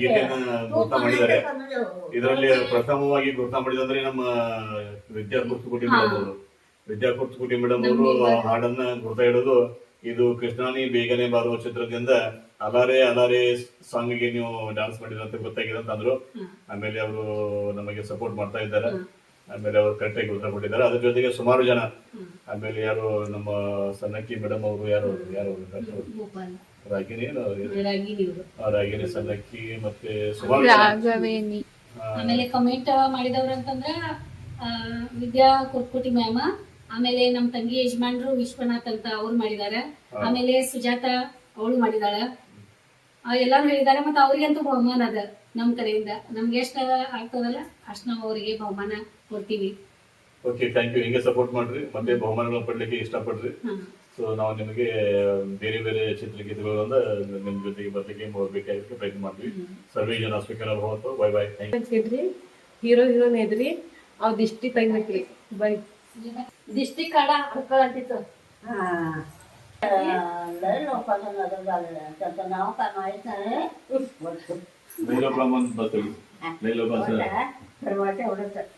ಗೀತೆನ ಗುರ್ತ ಮಾಡಿದ್ದಾರೆ. ಇದರಲ್ಲಿ ಪ್ರಥಮವಾಗಿ ಗುರುತ ಮಾಡಿದಂದ್ರೆ ನಮ್ಮ ವಿದ್ಯಾ ಕುರ್ತುಕೋಟಿ ಮೇಡಮ್ ಅವರು. ವಿದ್ಯಾ ಕುರ್ತುಕೋಟಿ ಮೇಡಮ್ ಅವರು ಹಾಡನ್ನ ಗುರುತ ಇಡೋದು ಇದು ಕೃಷ್ಣಾನಿ ಬೇಗನೆ ಬಾರುವ ಚಿತ್ರದಿಂದ ಅಲಾರೆ ಅಲಾರೆ ಸಾಂಗ್ಗೆ ನೀವು ಡಾನ್ಸ್ ಮಾಡಿದ್ರಂತ ಗೊತ್ತಾಗಿದೆ ಅಂತ ಅಂದ್ರು. ಆಮೇಲೆ ಅವರು ನಮಗೆ ಸಪೋರ್ಟ್ ಮಾಡ್ತಾ ಇದ್ದಾರೆ. ಆಮೇಲೆ ಅವರು ಕರೆಕ್ಟಾಗಿ ಉತ್ತರ ಕೊಟ್ಟಿದ್ದಾರೆ. ಅದ್ರ ಜೊತೆಗೆ ಸುಮಾರು ಜನ ಆಮೇಲೆ ಯಾರು ನಮ್ಮ ಸನ್ನಕ್ಕಿ ಮೇಡಮ್ ಅವರು ಯಾರು ಯಾರು ರಾಗಿಣಿ ರಾಗಿಣಿ ಸನ್ನಕ್ಕಿ ಮತ್ತೆ ಸುಮಾರು. ಆಮೇಲೆ ಕಮೆಂಟ್ ಮಾಡಿದವ್ರು ಅಂತಂದ್ರ ಆ, ವಿದ್ಯಾ ಕುರ್ಕುಟಿ ಮ್ಯಾಮ್ ಆಮೇಲೆ ನಮ್ ತಂಗಿ ಯಜಮಾನ್ರು ವಿಶ್ವನಾಥ್ ಅಂತ ಅವ್ರು ಮಾಡಿದ್ದಾರೆ ಆಮೇಲೆ ಸುಜಾತ ಅವಳು ಮಾಡಿದಾಳೆ. ಎಲ್ಲಾರು ಹೇಳಿದ್ದಾರೆ ಮತ್ತೆ ಅವ್ರಿಗಂತೂ ಬಹುಮಾನ ಅದ ನಮ್ ಕಡೆಯಿಂದ. ನಮ್ಗೆ ಎಷ್ಟ ಆಗ್ತದಲ್ಲ ಅಷ್ಟ್ ನಾವು ಅವರಿಗೆ ಬಹುಮಾನ ಕೊಡ್ತೀವಿ ಓಕೆ ಥ್ಯಾಂಕ್ ಯು ಹಿಂಗೆ ಸಪೋರ್ಟ್ ಮಾಡ್ರಿ. ಮತ್ತೆ ಬಹುಮಾನಗಳನ್ನ ಪಡ್ಲಿಕ್ಕೆ ಇಷ್ಟಪಡ್ರಿ. ಸೊ ನಾವು ನಿಮಗೆ ಬೇರೆ ಬೇರೆ ಚಿತ್ರಗೀತೆಗಳಿಂದ ನಿಮ್ ಜೊತೆಗೆ ಬರ್ಲಿಕ್ಕೆ ಹೋಗ್ಬೇಕಾಗಿತ್ತು ಪ್ರಯತ್ನ ಮಾಡ್ತೀವಿ. ಸರ್ವೇ ಜನ ಸ್ವೀಕಾರ ಭವತ್ತು ಬೈ ಬೈ ಥ್ಯಾಂಕ್ ಅಂತಿದ್ರಿ ಹೀರೋ ಹೀರೋನ್ ಇದ್ರಿ ಅವ್ ದಿಷ್ಟಿ ತೆಗ್ಬೇಕ್ರಿ ಬೈ ದಿಷ್ಟಿ ಕಾಡ ಅಂಕಲ್ ಅಂತಿತ್ತು. लय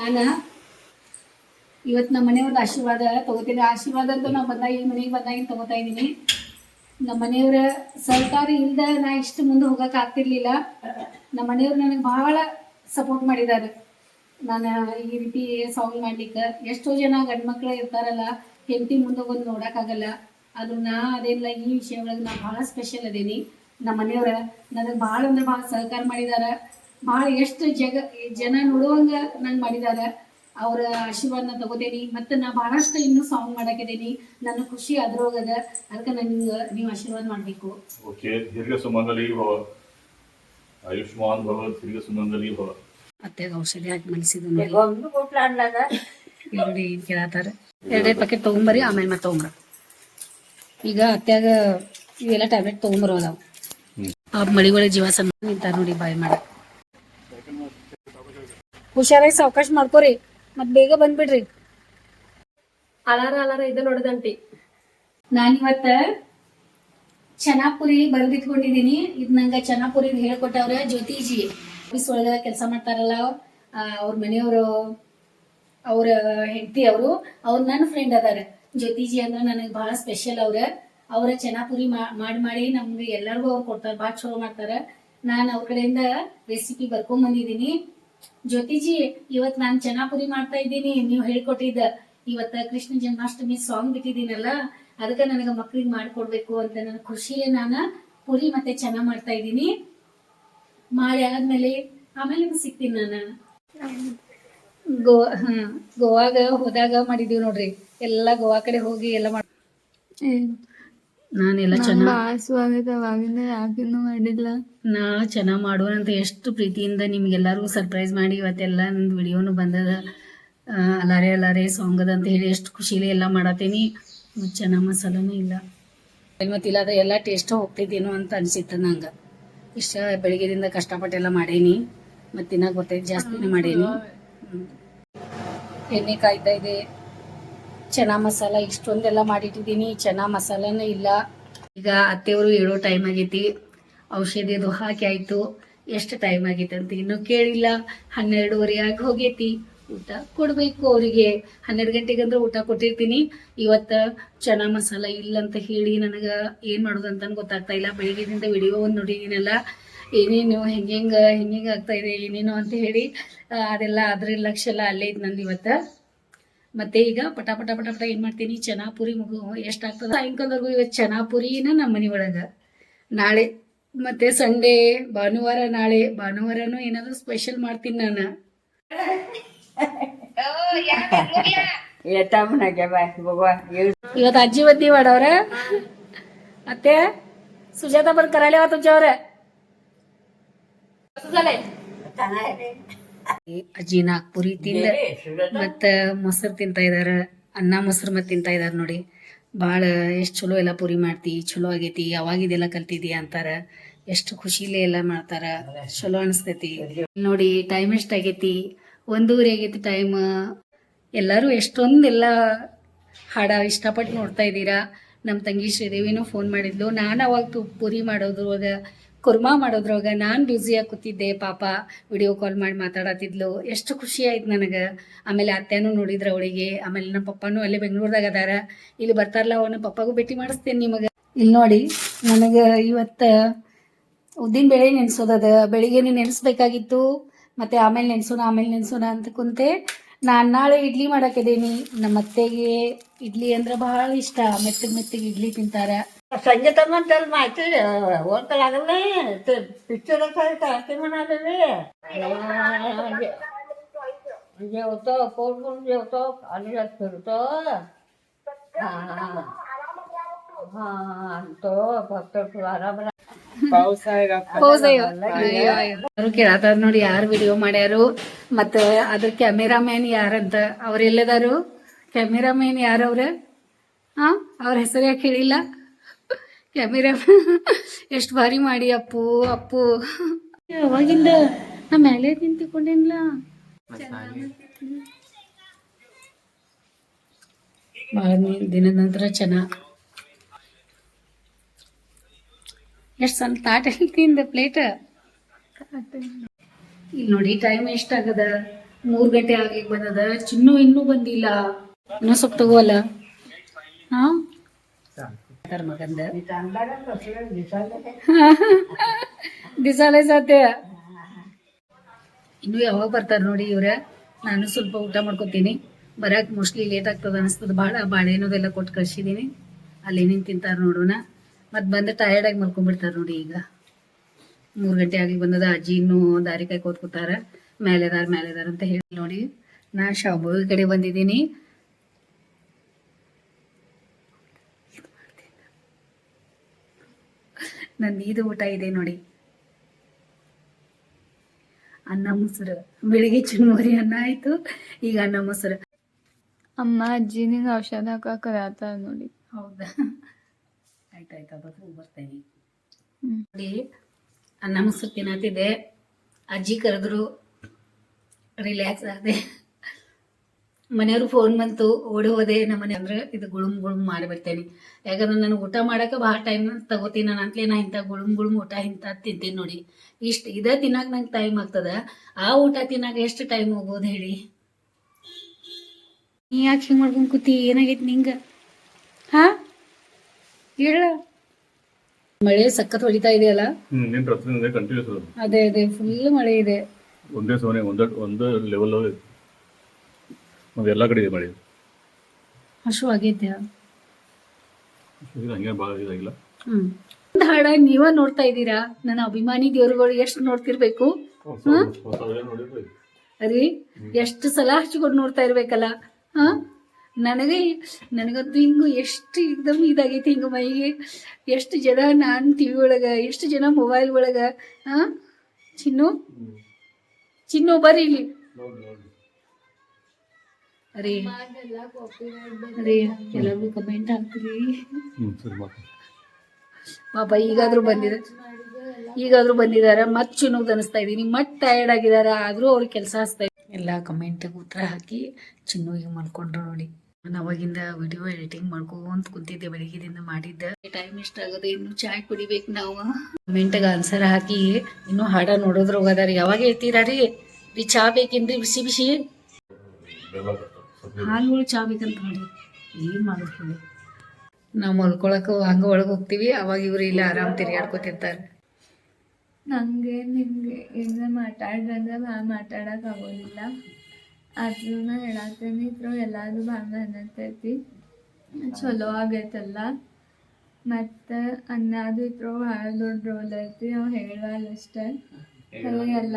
ನಾನು ಇವತ್ತು ನಮ್ಮ ಮನೆಯವ್ರದ್ದು ಆಶೀರ್ವಾದ, ತಗೋತೀನಿ. ಆಶೀರ್ವಾದ ಅಂತ ನಾವು ಬಂದಾಗ ಈ ಮನೆಗೆ ಬಂದಾಗ ತಗೋತಾ ಇದ್ದೀನಿ ನಮ್ಮ ಮನೆಯವರ ಸಹಕಾರ ಇಲ್ಲದ ನಾ ಇಷ್ಟು ಮುಂದೆ ಹೋಗಕ್ಕೆ ಆಗ್ತಿರ್ಲಿಲ್ಲ. ನಮ್ಮ ಮನೆಯವ್ರು ನನಗೆ ಬಹಳ ಸಪೋರ್ಟ್ ಮಾಡಿದ್ದಾರೆ ನಾನು ಈ ರೀತಿ ಸಾಂಗ್ ಮಾಡ್ಲಿಕ್ಕೆ. ಎಷ್ಟೋ ಜನ ಗಂಡು ಮಕ್ಳು ಇರ್ತಾರಲ್ಲ, ಹೆಂಡತಿ ಮುಂದೆ ಬಂದು ನೋಡೋಕ್ಕಾಗಲ್ಲ ಅದು ನಾ ಅದೇನಿಲ್ಲ, ಈ ವಿಷಯ ಒಳಗೆ ನಾ ಭಾಳ ಸ್ಪೆಷಲ್ ಅದೇನಿ. ನಮ್ಮ ಮನೆಯವ್ರ ನನಗೆ ಭಾಳ ಅಂದ್ರೆ ಭಾಳ ಸಹಕಾರ ಮಾಡಿದ್ದಾರೆ ಭಾಳ ಎಷ್ಟು ಜಗ ಜನ ನೋಡುವಂಗ ನಂಗೆ ಮಾಡಿದಾರ. ಅವರ ಆಶೀರ್ವಾದನ ತಗೋತೇನಿ. ಮತ್ತು ನಾ ಬಹಳಷ್ಟು ಇನ್ನೂ ಸಾಂಗ್ ಮಾಡಾಕಿದ್ದೀನಿ ನನ್ನ ಖುಷಿ ಅದ್ರೋಗದ ಅದಕ್ಕೆ ನನ್ಗ ನೀವು ಆಶೀರ್ವಾದ ಮಾಡಬೇಕು. ಓಕೆ ದೀರ್ಘ ಸುಮಂಗಲಿ ಭವ ಆಯುಷ್ಮಾನ್ ಭವ ದೀರ್ಘ ಸುಮಂಗಲಿ ಭವ ಅತ್ತೆಗೆ ಔಷಧಿ ಹಾಕಿ ಮನಸ್ಸಿದ್ದು ನೋಡಿ. ಒಂದು ಕೊಟ್ಲ ಅಣ್ಣಗ ನೋಡಿ ಏನು ಕೇಳತ್ತಾರ ಎರಡೆರಡು ಪ್ಯಾಕೆಟ್ ತೊಗೊಂಬರಿ ಆಮೇಲೆ ಮತ್ತೆ ತೊಗೊಂಬ್ರ. ಈಗ ಅತ್ಯಾಗ ಇವೆಲ್ಲ ಟ್ಯಾಬ್ಲೆಟ್ ತೊಗೊಂಬರೋ ಅದಾವ. ಆ ಮಳಿ ಒಳಗೆ ಜೀವ ಸಣ್ಣ ನಿಂತಾರ ನೋಡಿ ಬಾಯ್ ಮಾಡ. ಹುಷಾರಾಗಿ ಸಾವಕಾಶ ಮಾಡ್ಕೋರಿ. ಮತ್ ಬೇಗ ಬಂದ್ಬಿಡ್ರಿ. ಅಲಾರ ಅಲಾರ ಇದು ನೋಡದಂಟಿ ನಾನಿವತ್ತ ಚನಾಪುರಿ ಬರೆದಿಟ್ಕೊಂಡಿದೀನಿ. ಇದು ನಂಗ ಚನಾಪುರಿ ಹೇಳ್ಕೊಟ್ಟವ್ರ ಜ್ಯೋತಿಜಿ. ಆಫೀಸ್ ಒಳಗ ಕೆಲಸ ಮಾಡ್ತಾರಲ್ಲ ಆ, ಅವ್ರ ಮನೆಯವರು ಅವ್ರ ಹೆಂಡತಿ ಅವರು ಅವ್ರು ನನ್ನ ಫ್ರೆಂಡ್ ಅದಾರ. ಜ್ಯೋತಿಜಿ ಅಂದ್ರೆ ನನಗೆ ಬಹಳ ಸ್ಪೆಷಲ್ ಅವ್ರ. ಅವ್ರ ಚನಾಪುರಿ ಮಾಡಿ ಮಾಡಿ ನಮ್ಗೆ ಎಲ್ಲರಿಗೂ ಅವ್ರು ಕೊಡ್ತಾರೆ ಭಾಳ ಚಲೋ ಮಾಡ್ತಾರ. ನಾನು ಅವ್ರ ಕಡೆಯಿಂದ ರೆಸಿಪಿ ಬರ್ಕೊಂಡ್ ಬಂದಿದ್ದೀನಿ ಜ್ಯೋತಿಜಿ, ಇವತ್ ನಾನ್ ಚೆನ್ನಾಪುರಿ ಮಾಡ್ತಾ ಇದ್ದೀನಿ. ನೀವು ಹೇಳ್ಕೊಟ್ಟಿದ್ದ ಇವತ್ತ ಕೃಷ್ಣ ಜನ್ಮಾಷ್ಟಮಿ ಸಾಂಗ್ ಬಿಟ್ಟಿದ್ದೀನಲ್ಲ, ಅದಕ್ಕೆ ನನಗೆ ಮಕ್ಳಿಗೆ ಮಾಡ್ಕೊಡ್ಬೇಕು ಅಂತ ನನ್ನ ಖುಷಿಲಿ ನಾನು ಪುರಿ ಮತ್ತೆ ಚೆನ್ನಾಗ್ ಮಾಡ್ತಾ ಇದ್ದೀನಿ. ಮಾಡಿ ಆದ್ಮೇಲೆ ಆಮೇಲೆ ಸಿಗ್ತೀನಿ ನಾನು. ಗೋವಾ ಹಾ ಗೋವಾಗ ಹೋದಾಗ ಮಾಡಿದೀವಿ ನೋಡ್ರಿ. ಎಲ್ಲಾ ಗೋವಾ ಕಡೆ ಹೋಗಿ ಎಲ್ಲ ಮಾಡಿ ನಾನೆಲ್ಲ ಚೆನ್ನಾಗಿ ಅವಾಗಿಂದ ಯಾಕಿನ್ನೂ ಮಾಡಿಲ್ಲ? ನಾ ಚೆನ್ನಾಗಿ ಮಾಡುವ ಅಂತ ಎಷ್ಟು ಪ್ರೀತಿಯಿಂದ ನಿಮ್ಗೆಲ್ಲರಿಗೂ ಸರ್ಪ್ರೈಸ್ ಮಾಡಿ ಇವತ್ತೆಲ್ಲ ನಂದು ವಿಡಿಯೋನು ಬಂದದ. ಅಲಾರೆ ಅಲಾರೆ ಸಾಂಗ್ ಅದ ಅಂತ ಹೇಳಿ ಎಷ್ಟು ಖುಷಿಲಿ ಎಲ್ಲ ಮಾಡತ್ತೀನಿ. ಮತ್ತು ಚೆನ್ನಾಗಿ ಮಸಾಲನೂ ಇಲ್ಲ. ಮತ್ತು ಇಲ್ಲ ಅದು ಎಲ್ಲ ಟೇಸ್ಟ್ ಹೋಗ್ತಿದ್ದೇನೋ ಅಂತ ಅನಿಸಿತ್ತು ನಂಗೆ. ಇಷ್ಟ ಬೆಳಿಗ್ಗೆದಿಂದ ಕಷ್ಟಪಟ್ಟೆಲ್ಲ ಮಾಡೇನಿ. ಮತ್ತು ತಿನ್ನಕ್ಕೆ ಬರ್ತೈತೆ ಜಾಸ್ತಿನೇ ಮಾಡೇನಿ. ಎಣ್ಣೆ ಕಾಯ್ತಾ ಇದೆ ಚೆನ್ನ ಮಸಾಲ ಇಷ್ಟೊಂದೆಲ್ಲ ಮಾಡಿಟ್ಟಿದ್ದೀನಿ. ಚೆನ್ನ ಮಸಾಲನೂ ಇಲ್ಲ. ಈಗ ಅತ್ತೆಯವರು ಹೇಳೋ ಟೈಮ್ ಆಗೈತಿ. ಔಷಧಿ ಅದು ಹಾಕಿ ಆಯಿತು. ಎಷ್ಟು ಟೈಮ್ ಆಗೈತೆ ಅಂತ ಇನ್ನೂ ಕೇಳಿಲ್ಲ. ಹನ್ನೆರಡುವರೆ ಆಗಿ ಹೋಗೈತಿ. ಊಟ ಕೊಡಬೇಕು ಅವರಿಗೆ. ಹನ್ನೆರಡು ಗಂಟೆಗೆ ಅಂದ್ರೆ ಊಟ ಕೊಟ್ಟಿರ್ತೀನಿ. ಇವತ್ತು ಚೆನ್ನ ಮಸಾಲ ಇಲ್ಲ ಅಂತ ಹೇಳಿ ನನಗೆ ಏನು ಮಾಡೋದು ಅಂತ ಗೊತ್ತಾಗ್ತಾ ಇಲ್ಲ. ಬೆಳಿಗ್ಗೆದಿಂದ ವಿಡಿಯೋ ಒಂದು ನೋಡಿದ್ದೀನಲ್ಲ ಏನೇನು ಹೆಂಗೆ ಹೆಂಗೆ ಹೆಂಗೆ ಆಗ್ತಾ ಇದೆ, ಏನೇನು ಅಂತ ಹೇಳಿ ಅದೆಲ್ಲ ಅದ್ರ ಲಕ್ಷ್ಯ ಎಲ್ಲ ಅಲ್ಲೇ ಇತ್ತು ನಂದು ಇವತ್ತು. ಮತ್ತೆ ಈಗ ಪಟಾಪಟ ಪಟಾಪಟ ಏನ್ ಮಾಡ್ತೀನಿ? ಚೆನ್ನಾಪುರಿ ಮುಗು. ಎಷ್ಟಾಗ್ತದೆ? ಸಾಯಂಕಾಲದವರೆಗೂ ಇವತ್ತು ಚೆನ್ನಾಪುರಿನ ನಮ್ಮ ಮನೆ ಒಳಗೆ. ನಾಳೆ ಮತ್ತೆ ಸಂಡೇ ಭಾನುವಾರ ನಾಳೆ. ಭಾನುವಾರನು ಏನಾದ್ರು ಸ್ಪೆಷಲ್ ಮಾಡ್ತೀನಿ ನಾನು. ಇವತ್ತು ಅಜ್ಜಿ ಬದ್ದಿ ಮಾಡವ್ರ? ಅತ್ತೆ ಸುಜಾತ ಬಂದು ಕರಾಳೆ ತುಜವ್ರೆ ಅಜ್ಜಿ ನಾಲ್ಕು ಪುರಿ ತಿಂದ ಮತ್ತ ಮೊಸರು ತಿಂತಾ ಇದಾರ ಅನ್ನ ಮೊಸರು ಮತ್ತೆ ತಿಂತಾ ಇದಾರ ನೋಡಿ. ಬಾಳ ಎಷ್ಟು ಚಲೋ ಎಲ್ಲ ಪುರಿ ಮಾಡ್ತಿ ಚಲೋ ಆಗೈತಿ ಯಾವಾಗಿದೆಲ್ಲ ಕಲ್ತಿದಿ ಅಂತಾರ. ಎಷ್ಟು ಖುಷಿಲೇ ಎಲ್ಲ ಮಾಡ್ತಾರ ಚಲೋ ಅನಿಸ್ತೈತಿ. ನೋಡಿ ಟೈಮ್ ಎಷ್ಟಾಗೈತಿ ಒಂದೂವರೆ ಆಗೈತಿ ಟೈಮ್ ಎಲ್ಲರೂ ಎಷ್ಟೊಂದೆಲ್ಲ ಹಾಡ ಇಷ್ಟಪಟ್ಟು ನೋಡ್ತಾ ಇದ್ದೀರಾ. ನಮ್ಮ ತಂಗಿ ಶ್ರೀದೇವಿನೂ ಫೋನ್ ಮಾಡಿದ್ಲು. ನಾನು ಅವಾಗ ಪುರಿ ಮಾಡೋದ್ರೊಳಗ ಕುರ್ಮಾ ಮಾಡೋದ್ರೊಳಗ ನಾನು ಬ್ಯುಸಿಯಾಗಿ ಕೂತಿದ್ದೆ, ಪಾಪ ವಿಡಿಯೋ ಕಾಲ್ ಮಾಡಿ ಮಾತಾಡತ್ತಿದ್ಲು. ಎಷ್ಟು ಖುಷಿ ಆಯ್ತು ನನಗೆ. ಆಮೇಲೆ ಅತ್ತೆನೂ ನೋಡಿದ್ರ ಅವಳಿಗೆ. ಆಮೇಲೆ ನಮ್ಮ ಪಪ್ಪನೂ ಅಲ್ಲೇ ಬೆಂಗಳೂರದಾಗ ಅದಾರ. ಇಲ್ಲಿ ಬರ್ತಾರಲ್ಲ, ಅವನ ಪಪ್ಪಗೂ ಭೇಟಿ ಮಾಡಿಸ್ತೇನೆ ನಿಮಗೆ. ಇಲ್ಲಿ ನೋಡಿ, ನನಗೆ ಇವತ್ತು ಉದ್ದಿನ ಬೇಳೆ ನೆನೆಸೋದದ ಬೆಳಿಗ್ಗೆನೆ ನೆನೆಸ್ಬೇಕಾಗಿತ್ತು. ಮತ್ತೆ ಆಮೇಲೆ ನೆನೆಸೋಣ ಆಮೇಲೆ ನೆನೆಸೋಣ ಅಂತ ಕುಂತೆ ನಾನು ನಾಳೆ ಇಡ್ಲಿ ಮಾಡಾಕಿದ್ದೀನಿ ನಮ್ಮ ಅತ್ತೆಗೆ ಇಡ್ಲಿ ಅಂದ್ರೆ ಬಹಳ ಇಷ್ಟ. ಮೆತ್ತಗೆ ಮೆತ್ತಗೆ ಇಡ್ಲಿ ತಿಂತಾರೆ. संजय तमन त्याला माहिती ओळख लागलं नाही ते पिक्चर असायचं ते म्हणाले जेवतो पोट पण जेवतो आणि फिरतो हा हा तो फक्त आराम ಪಾವ್ಸ ಈಗ ಯಾರು ಕೇಳತ್ತಾರ ನೋಡಿ ಯಾರು ವಿಡಿಯೋ ಮಾಡ್ಯಾರು ಮತ್ತು ಅದ್ರ ಕ್ಯಾಮೆರಾಮ್ಯಾನ್ ಯಾರಂತ ಅವ್ರೆಲ್ಲದಾರು ಕ್ಯಾಮೆರಾಮ್ಯಾನ್ ಯಾರು ಅವ್ರ ಹಾಂ ಅವ್ರ ಹೆಸರು ಯಾಕೆ ಹೇಳಿಲ್ಲ ಕ್ಯಾಮೆರಾ ಎಷ್ಟು ಭಾರಿ ಮಾಡಿ ಅಪ್ಪು ಅಪ್ಪು. ಅವಾಗಿಂದ ನಾ ಮೇಲೆ ನಿಂತಿಕೊಂಡೇನಿಲ್ಲ ದಿನ ಭಾಳ ದಿನದ ನಂತರ ಚೆನ್ನಾಗಿ ಎಷ್ಟು ಸಣ್ಣ ತಾಟ ತಿಂದ ಪ್ಲೇಟ್ ಇಲ್ಲಿ ನೋಡಿ ಟೈಮ್ ಎಷ್ಟಾಗದ? ಮೂರು ಗಂಟೆ ಆಗಿ ಬಂದದ. ಚಿನ್ನು ಇನ್ನೂ ಬಂದಿಲ್ಲ. ಇನ್ನೂ ಸ್ವಲ್ಪ ತಗೋಲ್ಲ ಹಾ? ದಿಸಾಲೆ. ಸಾಧ್ಯ. ಇನ್ನು ಯಾವಾಗ ಬರ್ತಾರ ನೋಡಿ ಇವ್ರ? ನಾನು ಸ್ವಲ್ಪ ಊಟ ಮಾಡ್ಕೊತೀನಿ. ಬರಕ್ ಮೋಸ್ಟ್ಲಿ ಲೇಟ್ ಆಗ್ತದ ಅನಿಸ್ತದ. ಭಾಳ ಬಾಳೆನೋದೆಲ್ಲ ಕೊಟ್ಟು ಕಳ್ಸಿದೀನಿ ಅಲ್ಲಿ ಏನೇನು ತಿಂತಾರ ನೋಡೋಣ. ಮತ್ತೆ ಬಂದು ಟಯರ್ಡ್ ಆಗಿ ಮಲ್ಕೊಂಡ್ಬಿಡ್ತಾರೆ ನೋಡಿ ಈಗ. ಮೂರು ಗಂಟೆ ಆಗಿ ಬಂದದ ಅಜ್ಜಿ ಇನ್ನೂ ದಾರಿ ಕಾಯಿ ಕೂತ್ಕೊತಾರ ಮೇಲೆದಾರ ಮೇಲೆದಾರ ಅಂತ ಹೇಳಿ ನೋಡಿ. ನಾ ಶಾಬೂವಿ ಕಡೆ ಬಂದಿದ್ದೀನಿ. ನಂದು ಇದು ಊಟ ಇದೆ ನೋಡಿ. ಅನ್ನ ಮೊಸರು. ಬೆಳಿಗ್ಗೆ ಚುರುಮುರಿ ಅನ್ನ ಆಯ್ತು ಈಗ ಅನ್ನ ಮೊಸರು. ಅಮ್ಮ ಅಜ್ಜಿ ನಿಂಗೆ ಔಷಧ ಆತ ನೋಡಿ. ಹೌದಾ? ಆಯ್ತಾಯ್ತು ಅದು ಬರ್ತೇನೆ. ನೋಡಿ ಅನ್ನ ಮೊಸರು ತಿನ್ನತ್ತಿದ್ದೆ. ಅಜ್ಜಿ ಕರೆದ್ರು ರಿಲ್ಯಾಕ್ಸ್ ಆದೆ. ಮನೆಯವ್ರು ಫೋನ್ ಬಂತು ಓಡಿ ಹೋದೆ ನಮ್ಮ ಮನೆ ಅಂದ್ರೆ ಇದು ಗುಳುಮ್ ಗುಳುಮ್ ಮಾಡಿಬಿಡ್ತೇನೆ ಯಾಕಂದ್ರೆ ನಾನು ಊಟ ಮಾಡಕ್ಕೆ ಬಹಳ ಟೈಮ್ ತಗೋತೀನಿ. ನಾನು ಅಂತಲೇ ನಾ ಇಂಥ ಗುಳುಮ್ ಗುಳುಮ್ ಊಟ ಇಂಥ ತಿಂತೀನಿ ನೋಡಿ. ಇಷ್ಟು ಇದೇ ತಿನ್ನಕ್ಕೆ ನಂಗೆ ಟೈಮ್ ಆಗ್ತದ. ಆ ಊಟ ತಿನ್ನಕ್ಕೆ ಎಷ್ಟು ಟೈಮ್ ಹೋಗೋದು ಹೇಳಿ? ನೀ ಯಾಕೆ ಹಿಂಗೆ ಮಾಡ್ಕೊಂಡು ಕೂತಿ? ಏನಾಗೈತಿ ನಿಂಗೆ? ಹಾ? ಹೇಳ. ಮಳೆ ಸಖತ್ ಹೊಡಿತಾ ಇದೆಯಲ್ಲ? ಅದೇ. ಅದೇ ಫುಲ್ ಮಳೆ ಇದೆ. ಒಂದೇ ಸೋನೆ ಒಂದೇ ಒಂದೇ ಲೆವೆಲ್ ಎಲ್ಲ ಕಡೆ ಇದೆ ಮಳೆ. ಹಸು ಆಗೈತೆ. ಹಂಗೆ ಭಾಳ ಇದಾಗಿಲ್ಲ. ಒಂದ್ ಹಾಡ ನೀವ ನೋಡ್ತಾ ಇದ್ದೀರಾ? ನನ್ನ ಅಭಿಮಾನಿ ದೇವರುಗಳು ಎಷ್ಟು ನೋಡ್ತಿರ್ಬೇಕು? ಅರಿ ಎಷ್ಟು ಸಲ ಹಚ್ಕೊಂಡು ನೋಡ್ತಾ ಇರ್ಬೇಕಲ್ಲ? ಹಾ? ನನಗೆ ನನಗಂತೂ ಹಿಂಗು ಎಷ್ಟು ಇದ್ದಮ್ ಇದಾಗೈತಿ ಹಿಂಗ ಮೈಗೆ. ಎಷ್ಟು ಜನ ನಾನು ಟಿ ವಿ ಒಳಗ ಎಷ್ಟು ಜನ ಮೊಬೈಲ್ ಒಳಗ ಹಾ? ಚಿನ್ನು? ಚಿನ್ನು ಬರ್ರಿ ಕಮೆಂಟ್ ಪಾಪ ಈಗಾದ್ರೂ ಬಂದಿರ ಈಗಾದ್ರೂ ಬಂದಿದಾರ ಮತ್ ಚುನುಗ್ ಅನಿಸ್ತಾ ಇದೀನಿ. ಮತ್ ಟಯರ್ಡ್ ಆಗಿದಾರ ಆದ್ರೂ ಅವ್ರಿಗೆ ಕೆಲಸ ಹಚ್ತಾ ಎಲ್ಲ ಕಮೆಂಟ್ ಉತ್ತರ ಹಾಕಿ ಚಿನ್ನು ಈಗ ಮಲ್ಕೊಂಡ್ರು ನೋಡಿ. ನಾನು ಅವಾಗಿಂದ ವಿಡಿಯೋ ಎಡಿಟಿಂಗ್ ಮಾಡ್ಕೊಂತ ಕುಂತಿದ್ದೆ ಬೆಳಿಗ್ಗೆದಿಂದ ಮಾಡಿದ್ದೆ. ಟೈಮ್ ಇಷ್ಟ ಆಗದೆ ಇನ್ನು ಚಾಯ್ ಕುಡಿಬೇಕು ನಾವು. ಕಮೆಂಟ್ಗೆ ಆನ್ಸರ್ ಹಾಕಿ ಇನ್ನು ಹಾಡ ನೋಡೋದ್ರ ಹೋಗದಾರ ಯಾವಾಗ ಹೇಳ್ತೀರಾ ರೀ? ರೀ ಚಾ ಬೇಕೇನ್ರಿ ಬಿಸಿ ಬಿಸಿ. ಹಾಲುಗಳು ಚಾ ಬೇಕಂತ ನೋಡಿ ಏನು ಮಾಡೋದು ಹೇಳಿ. ನಾವು ಮಲ್ಕೊಳಕ್ಕೆ ಹಂಗ ಒಳಗೆ ಹೋಗ್ತೀವಿ ಅವಾಗ ಇವ್ರು ಇಲ್ಲ ಆರಾಮ್ ತಿರ್ಗಾಡ್ಕೊತಿರ್ತಾರೆ ನಂಗೆ ನಿಮ್ಗೆ ಹಿಂಗೆ ಮಾತಾಡ್ರಂದ್ರೆ ಭಾಳ ಮಾತಾಡಕ್ ಆಗೋದಿಲ್ಲ. ಆದ್ರೂ ನಾ ಹೇಳತ್ತೇನೆ ಇದ್ರು ಎಲ್ಲಾರು ಭಾಳ ಅನ್ನತೈತಿ ಚಲೋ ಆಗೈತಲ್ಲ. ಮತ್ತು ಅನ್ನದು ಇದ್ರು ಭಾಳ ದೊಡ್ಡ ರೋಲ್ ಐತಿ ನಾವು ಹೇಳುವಲ್ಲ ಅಷ್ಟೇ. ಎಲ್ಲ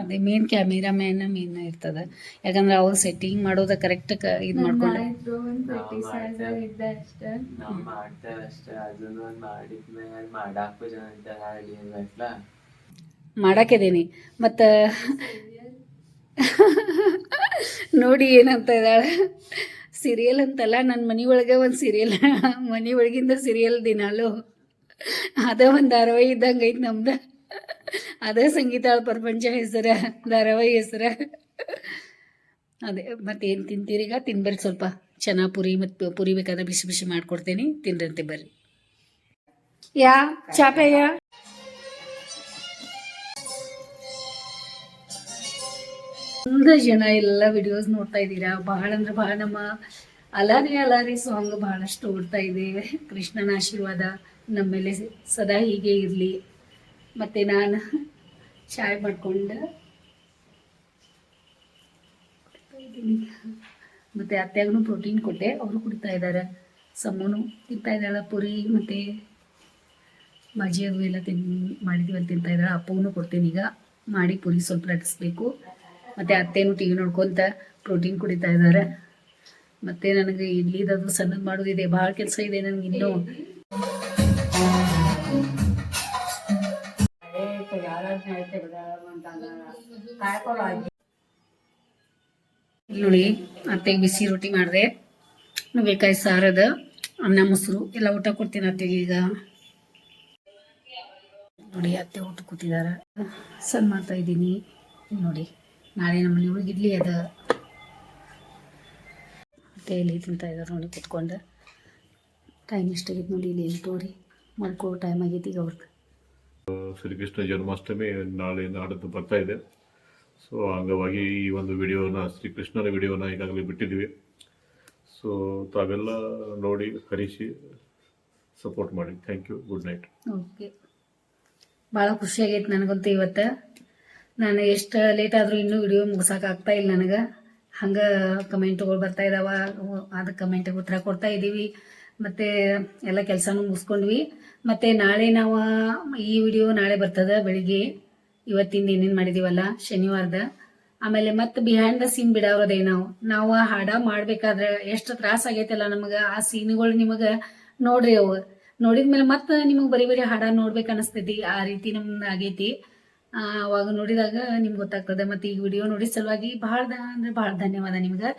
ಅದೇ ಮೇನ್ ಕ್ಯಾಮೆರಾ ಮ್ಯಾನ್ ಮೇನ್ ಇರ್ತದ. ಯಾಕಂದ್ರೆ ಅವ್ರು ಸೆಟ್ಟಿಂಗ್ ಮಾಡೋದ ಕರೆಕ್ಟ್ ಇದು ಮಾಡ್ಕೊಂಡು ಇದ್ರು ಒಂದು ಅಷ್ಟೇ. ನಾವ್ ಮಾಡ್ತೇವೆ ಅಷ್ಟೇ. ಅದನ್ನ ಒಂದ್ ಮಾಡಿದ್ಮೇಲೆ ಮಾಡಾಕು ಜನ ಅಂತಾರೆ ಹಾಡಿ ಅಲ್ವಾ ಮಾಡಾಕಿದೀನಿ ಮತ್ತ ನೋಡಿ ಏನಂತ ಇದ್ದಾಳೆ. ಸೀರಿಯಲ್ ಅಂತಲ್ಲ ನನ್ನ ಮನೆ ಒಳಗೆ ಒಂದು ಸೀರಿಯಲ್ ಮನೆ ಒಳಗಿಂದ ಸೀರಿಯಲ್ ದಿನಾಲು. ಅದ ಒಂದು ಧಾರಾವಾಹಿ ಇದ್ದಂಗೆ ಐತೆ ನಮ್ದು. ಅದೇ ಸಂಗೀತಾಳ ಪ್ರಪಂಚ ಹೆಸರ, ಧಾರಾವಾಹಿ ಹೆಸರ. ಅದೇ ಮತ್ತೇನು ಈಗ ತಿನ್ಬರ್ರಿ ಸ್ವಲ್ಪ. ಚೆನ್ನಾಗಿ ಪುರಿ ಮತ್ತು ಪುರಿ ಬೇಕಾದ್ರೆ ಬಿಸಿ ಬಿಸಿ ಮಾಡ್ಕೊಡ್ತೇನೆ. ತಿನ್ರಂತೆ ಬರ್ರಿ. ಯಾ ಚಾಪೆಯ ತುಂಬ ಜನ ಎಲ್ಲ ವಿಡಿಯೋಸ್ ನೋಡ್ತಾ ಇದ್ದೀರಾ? ಬಹಳ ಅಂದ್ರೆ ಬಹಳ ನಮ್ಮ ಅಲಾರಿ ಅಲಾರಿ ಸಾಂಗ್ ಬಹಳಷ್ಟು ಓಡ್ತಾ ಇದೆ. ಕೃಷ್ಣನ ಆಶೀರ್ವಾದ ನಮ್ಮ ಮೇಲೆ ಸದಾ ಹೀಗೆ ಇರಲಿ. ಮತ್ತು ನಾನು ಚಾಯ್ ಮಾಡ್ಕೊಂಡು ಮತ್ತು ಅತ್ತೆಗೂ ಪ್ರೋಟೀನ್ ಕೊಟ್ಟೆ, ಅವರು ಕುಡಿತಾ ಇದ್ದಾರೆ ಸಮ್ಮನು ತಿಂತಾ ಇದ್ದಾಳೆ, ಪುರಿ ಮತ್ತು ಮಾಜಿ ಅದು ಎಲ್ಲ ತಿನ್, ಮಾಡಿದ್ವಿ ಅಂತ ತಿಂತಾ ಇದ್ದಾಳೆ. ಅಪ್ಪಗೂ ಕೊಡ್ತೀನಿ ಈಗ. ಮಾಡಿ ಪುರಿ ಸ್ವಲ್ಪ ಲಟ್ಟಿಸ್ಬೇಕು. ಮತ್ತು ಅತ್ತೇನು ಟಿವಿ ನೋಡ್ಕೊತ ಪ್ರೋಟೀನ್ ಕುಡಿತಾ ಇದ್ದಾರೆ ಮತ್ತು ನನಗೆ ಇಡ್ಲಿದದು ಸಣ್ಣದು ಮಾಡೋದಿದೆ. ಭಾಳ ಕೆಲಸ ಇದೆ ನನಗೆ ಇನ್ನೂ. ನೋಡಿ ಅತ್ತೆಗೆ ಬಿಸಿ ರೊಟ್ಟಿ ಮಾಡಿದೆ. ನುಗ್ಗೆಕಾಯಿ ಸಾರದ ಅನ್ನ, ಮೊಸರು ಎಲ್ಲ ಊಟ ಕೊಡ್ತೀನಿ ಅತ್ತೆಗೆ ಈಗ. ನೋಡಿ, ಅತ್ತೆ ಊಟ ಕೂತಿದಾರ. ಸಣ್ಣ ಮಾಡ್ತಾ ಇದ್ದೀನಿ. ನೋಡಿ, ನಾಳೆ ನಮ್ಮ ಮನೆ ಇಡ್ಲಿ ಅದ. ಇಲ್ಲಿ ತಿಂತಾ ಇದ್ದಾರೆ ನೋಡಿ, ಕುತ್ಕೊಂಡು. ಟೈಮ್ ಎಷ್ಟಾಗೈತೆ ನೋಡಿ, ಇಲ್ಲಿ ಎಂಟೂವರೆ ಮಲ್ಕೊಳ್ಳೋ ಟೈಮ್ ಆಗೈತಿ ಈಗ ಅವ್ರಿಗೆ. ಶ್ರೀಕೃಷ್ಣ ಜನ್ಮಾಷ್ಟಮಿ ನಾಳೆ ನಾಡದ್ದು ಬರ್ತಾ ಇದೆ. ಸೊ ಅಂಗವಾಗಿ ಈ ಒಂದು ವಿಡಿಯೋನ, ಶ್ರೀಕೃಷ್ಣನ ವಿಡಿಯೋನ ಈಗಾಗಲೇ ಬಿಟ್ಟಿದ್ವಿ ಸೊ ತಾವೆಲ್ಲ ನೋಡಿ, ಹರಿಸಿ ಸಪೋರ್ಟ್ ಮಾಡಿ. Thank you good night okay ಭಾಳ ಖುಷಿ ಆಗೈತೆ ನನಗಂತೂ ಇವತ್ತು. ನಾನು ಎಷ್ಟು ಲೇಟ್ ಆದರೂ ಇನ್ನೂ ವಿಡಿಯೋ ಮುಗಿಸೋಕ್ಕಾಗ್ತಾ ಇಲ್ಲ ನನಗೆ. ಹಂಗೆ ಕಮೆಂಟ್ಗಳು ಬರ್ತಾ ಇದ್ದಾವೆ ಅದಕ್ಕೆ ಕಮೆಂಟಿಗೆ ಉತ್ತರ ಕೊಡ್ತಾ ಇದ್ದೀವಿ. ಮತ್ತು ಎಲ್ಲ ಕೆಲಸನೂ ಮುಗಿಸ್ಕೊಂಡ್ವಿ. ಮತ್ತು ನಾಳೆ ನಾವು ಈ ವಿಡಿಯೋ ನಾಳೆ ಬರ್ತದೆ ಬೆಳಿಗ್ಗೆ. ಇವತ್ತಿಂದ ಏನೇನ್ ಮಾಡಿದೀವಲ್ಲ? ಶನಿವಾರದ. ಆಮೇಲೆ ಮತ್ತೆ ಬಿಹೈಂಡ್ ದ ಸೀನ್ ಬಿಡಾವ್ರದೇ ನಾವು. ನಾವು ಆ ಹಾಡ ಮಾಡ್ಬೇಕಾದ್ರೆ ಎಷ್ಟು ತ್ರಾಸ ಆಗೈತಲ್ಲ ನಮಗೆ. ಆ ಸೀನ್ಗಳು ನಿಮಗೆ ನೋಡ್ರಿ ಅವು. ನೋಡಿದ್ಮೇಲೆ ಮತ್ತೆ ನಿಮಗೆ ಬರೀ ಬರೀ ಹಾಡ ನೋಡ್ಬೇಕು ಅನಿಸ್ತೈತಿ. ಆ ರೀತಿ ನಮ್ದು ಆಗೈತಿ. ಅವಾಗ ನೋಡಿದಾಗ ನಿಮ್ಗೆ ಗೊತ್ತಾಗ್ತದೆ. ಮತ್ತೆ ಈ ವಿಡಿಯೋ ನೋಡಿ ಸಲುವಾಗಿ ಭಾಳ ಅಂದ್ರೆ ಬಹಳ ಧನ್ಯವಾದ ನಿಮ್ಗೆ.